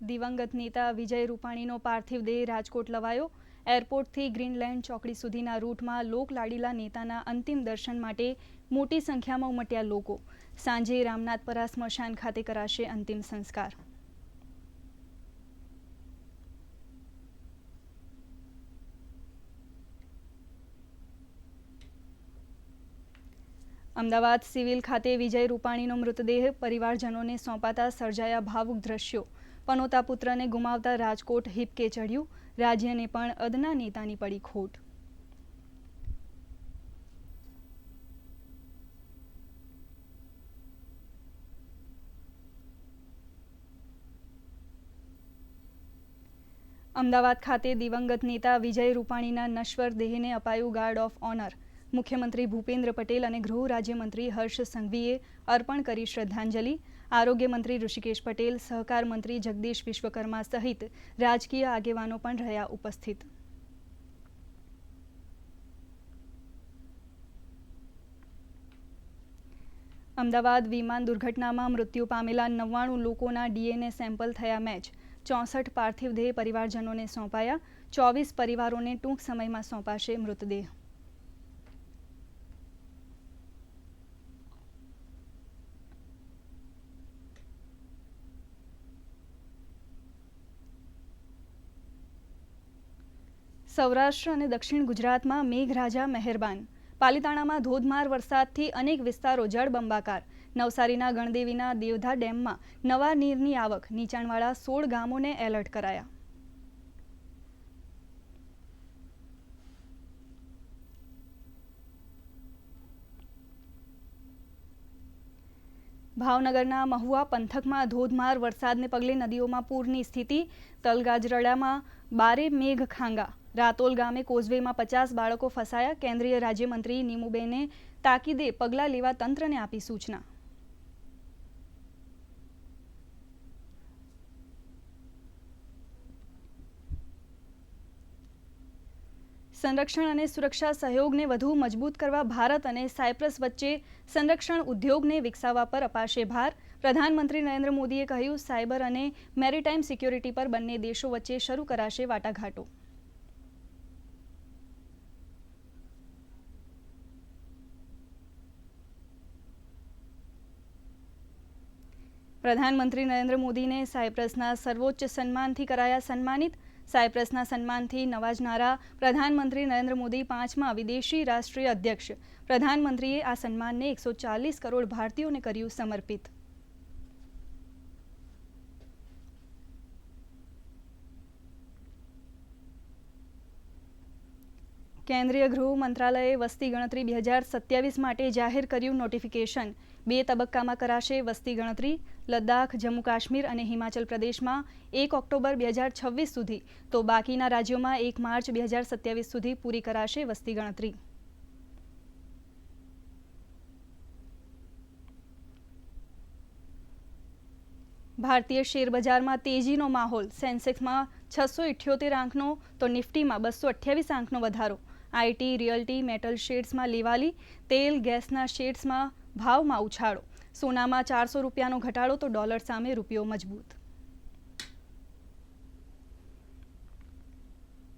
દિવંગત નેતા વિજય રૂપાણીનો પાર્થિવ દેહ રાજકોટ લવાયો. એરપોર્ટથી ગ્રીનલેન્ડ ચોકડી સુધીના રૂટમાં લોકલાડીલા નેતાના અંતિમ દર્શન માટે મોટી સંખ્યામાં ઉમટ્યા લોકો. સાંજે રામનાથપરા સ્મશાન ખાતે કરાશે અંતિમ સંસ્કાર. અમદાવાદ સિવિલ ખાતે વિજય રૂપાણીનો મૃતદેહ પરિવારજનોને સોંપાતા સર્જાયા ભાવુક દ્રશ્યો. પનોતા પુત્રને ગુમાવતા રાજકોટ હિપકે ચડ્યું રાજ્યને પણ અદના નેતાની પડી ખોટ. અમદાવાદ ખાતે દિવંગત નેતા વિજય રૂપાણીના નશ્વર દેહને અપાયું ગાર્ડ ઓફ ઓનર. મુખ્યમંત્રી ભૂપેન્દ્ર પટેલ અને ગૃહ રાજ્યમંત્રી હર્ષ સંઘવીએ અર્પણ કરી શ્રદ્ધાંજલિ. આરોગ્ય મંત્રી ઋષિકેશ પટેલ, સહકાર મંત્રી જગદીશ વિશ્વકર્મા સહિત રાજકીય આગેવાનો પણ રહ્યા ઉપસ્થિત. અમદાવાદ વિમાન દુર્ઘટનામાં મૃત્યુ પામેલા નવ્વાણું લોકોના ડીએનએ સેમ્પલ થયા મેચ. ચોસઠ પાર્થિવ દેહ પરિવારજનોને સોંપાયા, ચોવીસ પરિવારોને ટૂંક સમયમાં સોંપાશે મૃતદેહ. સૌરાષ્ટ્ર અને દક્ષિણ ગુજરાતમાં મેઘરાજા મહેરબાન. પાલીતાણામાં ધોધમાર વરસાદથી અનેક વિસ્તારો જળબંબાકાર. નવસારીના ગણદેવીના દેવધા ડેમમાં નવા નીરની આવક. નીચાણવાળા સોળ ગામોને એલર્ટ કરાયા. ભાવનગરના મહુવા પંથકમાં ધોધમાર વરસાદને પગલે નદીઓમાં પૂરની સ્થિતિ. તલગાજરડામાં બારે મેઘ ખાંગા. રાતોલ ગામે કોઝવેમાં પચાસ બાળકો ફસાયા. કેન્દ્રીય રાજ્યમંત્રી નીમુબેને તાકીદે પગલાં લેવા તંત્રને આપી સૂચના. સંરક્ષણ અને સુરક્ષા સહયોગને વધુ મજબૂત કરવા ભારત અને સાયપ્રસ વચ્ચે સંરક્ષણ ઉદ્યોગને વિકસાવવા પર અપાશે ભાર. પ્રધાનમંત્રી નરેન્દ્ર મોદીએ કહ્યું, સાયબર અને મેરીટાઈમ સિક્યોરિટી પર બંને દેશો વચ્ચે શરૂ કરાશે વાટાઘાટો. પ્રધાનમંત્રી નરેન્દ્ર મોદીને સાયપ્રસના સર્વોચ્ચ સન્માનથી કરાયા સન્માનિત. સાયપ્રસના સન્માનથી નવાજનારા પ્રધાનમંત્રી નરેન્દ્ર મોદી પાંચમા વિદેશી રાષ્ટ્રીય અધ્યક્ષ. પ્રધાનમંત્રીએ આ સન્માનને એકસો ચાલીસ કરોડ ભારતીયોને કર્યું સમર્પિત. કેન્દ્રીય ગૃહ મંત્રાલયે વસ્તી ગણતરી બે હજાર સત્યાવીસ માટે જાહેર કર્યું નોટિફિકેશન બે તબક્કામાં કરાશે વસ્તી ગણતરી, લદ્દાખ, જમ્મુ કાશ્મીર અને હિમાચલ પ્રદેશમાં એક ઓક્ટોબર બે હજાર છવ્વીસ સુધી. તો બાકીના રાજ્યોમાં એક માર્ચ બે હજાર સત્યાવીસ સુધી પૂરી કરાશે વસ્તી ગણતરી. ભારતીય શેરબજારમાં તેજીનો માહોલ. સેન્સેક્સમાં છસો ઇઠ્યોતેર આંકનો તો નિફ્ટીમાં બસો અઠ્યાવીસ આંકનો વધારો. આઈટી, રિયલ્ટી, મેટલ શેડ્સમાં લેવાલી, તેલ, ગેસના શેડ્સમાં ભાવમાં ઉછાળો. સોનામાં ચારસો રૂપિયાનો ઘટાડો, તો ડોલર સામે રૂપિયો મજબૂત.